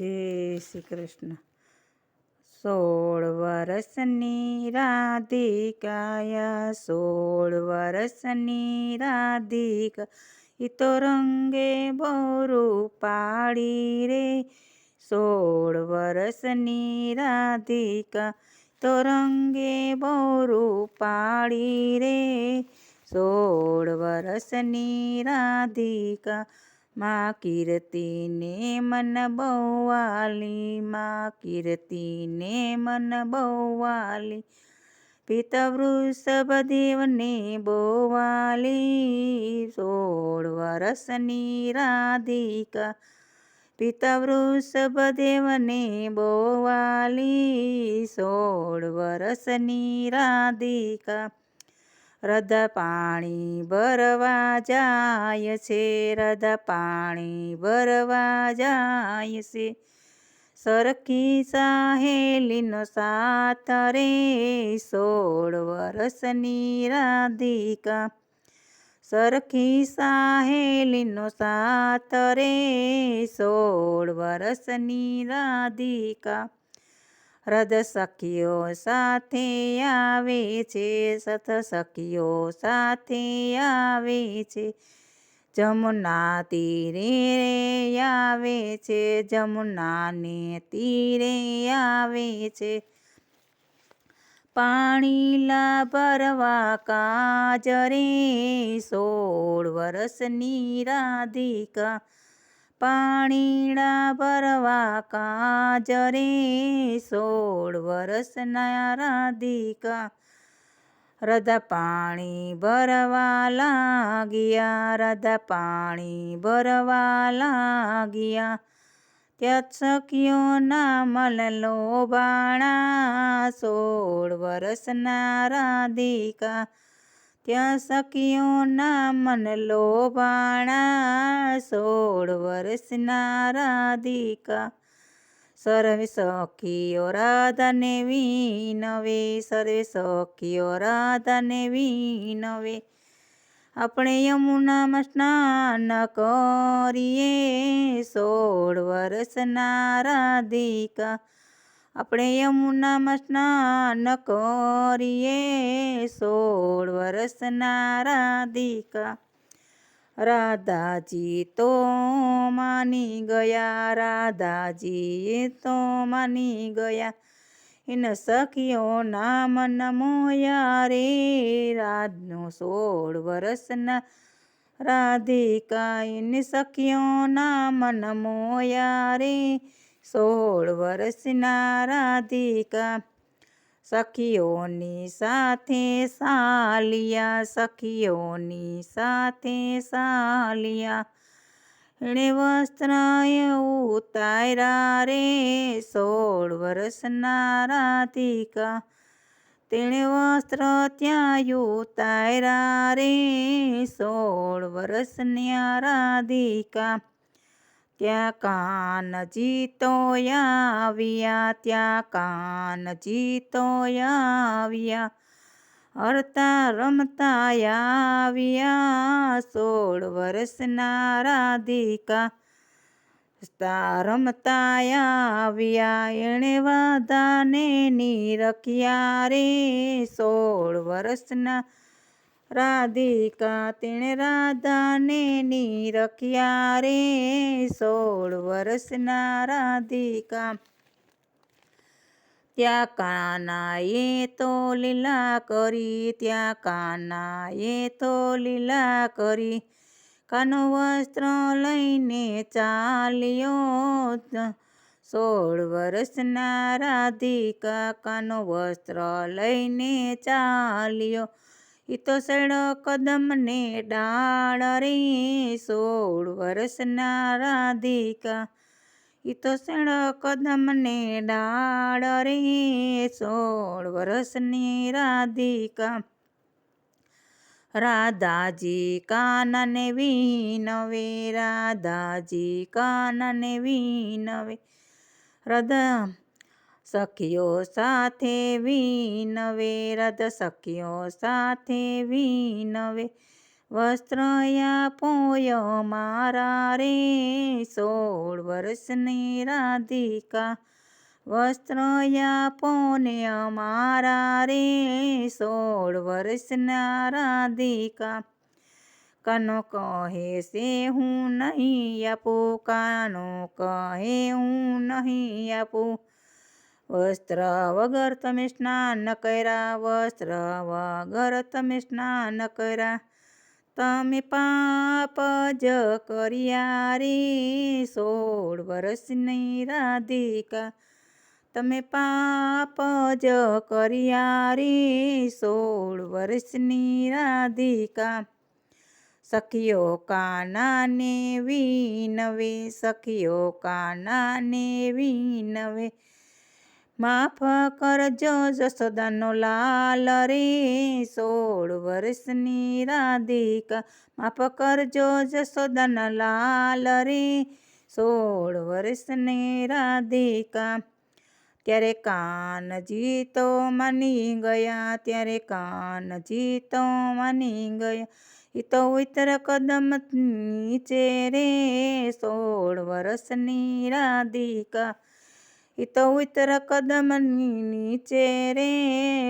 જય શ્રી કૃષ્ણ. સોળ વર્ષની રાધિકાયા, સોળ વર્ષની રાધિકા એ તો રંગે બોરું પાડી રે. સોળ વર્ષની રાધિકા, તો રંગે બોરું પાડી રે. સોળ વર્ષની રાધિકા માં કીર્તિને મન બહુવાલી માં કીર્તિને મન બહુવાલી પિતા દેવને બોવાલી સોળ વરસની રાધિકા પિતા દેવને બોવાલી સોળ વરસની રાધિકા રધ પાણી ભરવા જાય છે, રદ પાણી ભરવા જાય છે. સરખી સાહેલીનો સાથ રે સોળ વર્ષની રાધિકા. સરખી સાહેલીનો સાથ રે સોળ વર્ષની રાધિકા. હૃદ સખીઓ સાથે આવે છે, સત સખીઓ સાથે આવે છે. જમુના તીરે આવે છે, જમુનાને તીરે આવે છે. પાણી લા ભરવા કાજરે સોળ વર્ષની રાધિકા પાણીણા ભરવા કાજરે સોળ વર્ષના રાધિકા. રધા પાણી ભરવા લાગ્યા, રધા પાણી ભરવા લાગ્યા. ત્યાં સખીઓના મલ લોબાણા સોળ વર્ષના રાધિકા. ત્યાં સખીઓના મન લોભાણા, સોળ વર્ષના રાધિકા. સર્વે સખીઓ રાધાને વિનવે, સર્વે સખીઓ રાધાને વિનવે. આપણે યમુનામાં સ્નાન કરીએ, સોળ વર્ષના રાધિકા. આપણે યમુનામાં સ્નાન કરીએ. સોળ વર્ષના રાધિકા, રાધાજી તો માની ગયા રાધાજી તો માની ગયા. ઇન સખીઓ નામ નમોયા રે. રાધનો સોળ વર્ષના રાધિકા ઇન સખીઓ નામ નમોયા રે. સોળ વર્ષના રાધિકા સખીઓની સાથે સાલિયા, સખીઓની સાથે સાલિયા. એણે વસ્ત્ર ઉતાર્યા રે સોળ વર્ષના રાધિકા. તેણે વસ્ત્ર ત્યાં ઉતાર્યા રે સોળ વર્ષની રાધિકા. ત્યાં કાનજી તો આવ્યા, ત્યાં કાનજી તો આવ્યા. હરતા રમતા આવ્યા, સોળ વર્ષના રાધિકા. રમતા આવ્યા, એણે વાદાને નીરખ્યા રે. સોળ વર્ષના રાધિકા, તેણે રાધાને નીરખ્યા રે સોળ વર્ષના રાધિકા. ત્યાં કાનાએ તો લીલા કરી, ત્યાં કાનાએ તો લીલા કરી. કાનો વસ્ત્ર લઈને ચાલ્યો સોળ વર્ષના રાધિકા કાનો વસ્ત્ર લઈને ચાલ્યો તો સડ કદમને ડાળ રે સોળ વર્ષના રાધિકા. ઈ તો સડ કદમને ડાળ રે સોળ વર્ષની રાધિકા. રાધાજી કાનને વિનવે, રાધાજી કાનને વિનવે. હૃદય સખીઓ સાથે વિનવે રદ સખીઓ સાથે વિનવે. વસ્ત્રયા પોય મારા રે, સોળ વર્ષની રાધિકા. વસ્ત્રયા આપોને અમારા રે, સોળ વર્ષના રાધિકા. કનો કહે છે, હું નહીં આપું, કાનો કહે, હું નહીં આપું. વસ્ત્ર વગર તમે સ્નાન કર્યા, વસ્ત્ર વગર તમે સ્નાન કર્યા. તમે પાપ જ કર્યા રે, સોળ વર્ષની રાધિકા. તમે પાપ જ કર્યા રે, સોળ વર્ષની રાધિકા. સખીઓ કાનાને વિનવે સખીઓ કાનાને વિનવે માફ કરજો જસોદાનો લાલ રે, સોળ વર્ષની રાધિકા. માફ કરજો જસોદાના લાલ રે, સોળ વર્ષની રાધિકા. ત્યારે કાનજી તો માની ગયા, ત્યારે કાનજી તો માની ગયા. એ તો ઉતર કદમ નીચે રે, સોળ વર્ષની રાધિકા. એ તો ઉતર કદમની નીચે રે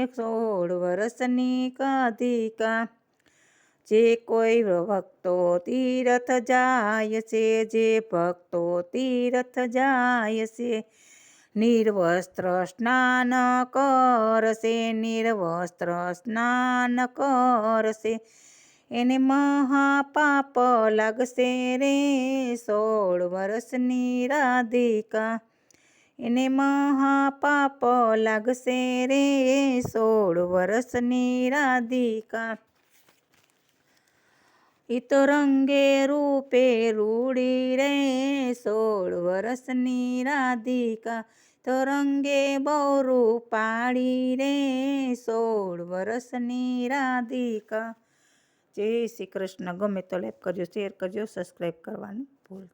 સોળ વર્ષની કાધિકા. જે કોઈ ભક્તો તીરથ જાય છે, જે ભક્તો તીરથ જાય છે, નિર્વસ્ત્ર સ્નાન કરશે, નિર્વસ્ત્ર સ્નાન કરશે. એને મહાપાપ લાગશે રે સોળ વર્ષની રાધિકા. એને મહાપાપ લાગશે રે સોળ વર્ષની રાધિકા. તો રંગે રૂપે રૂડી રે સોળ વર્ષની રાધિકા. તો રંગે બહુ રૂપાળી રે સોળ વર્ષની રાધિકા. જય શ્રી કૃષ્ણ. ગમે તો લાઈક કરજો શેર કરજો સબસ્ક્રાઈબ કરવાનું ભૂલ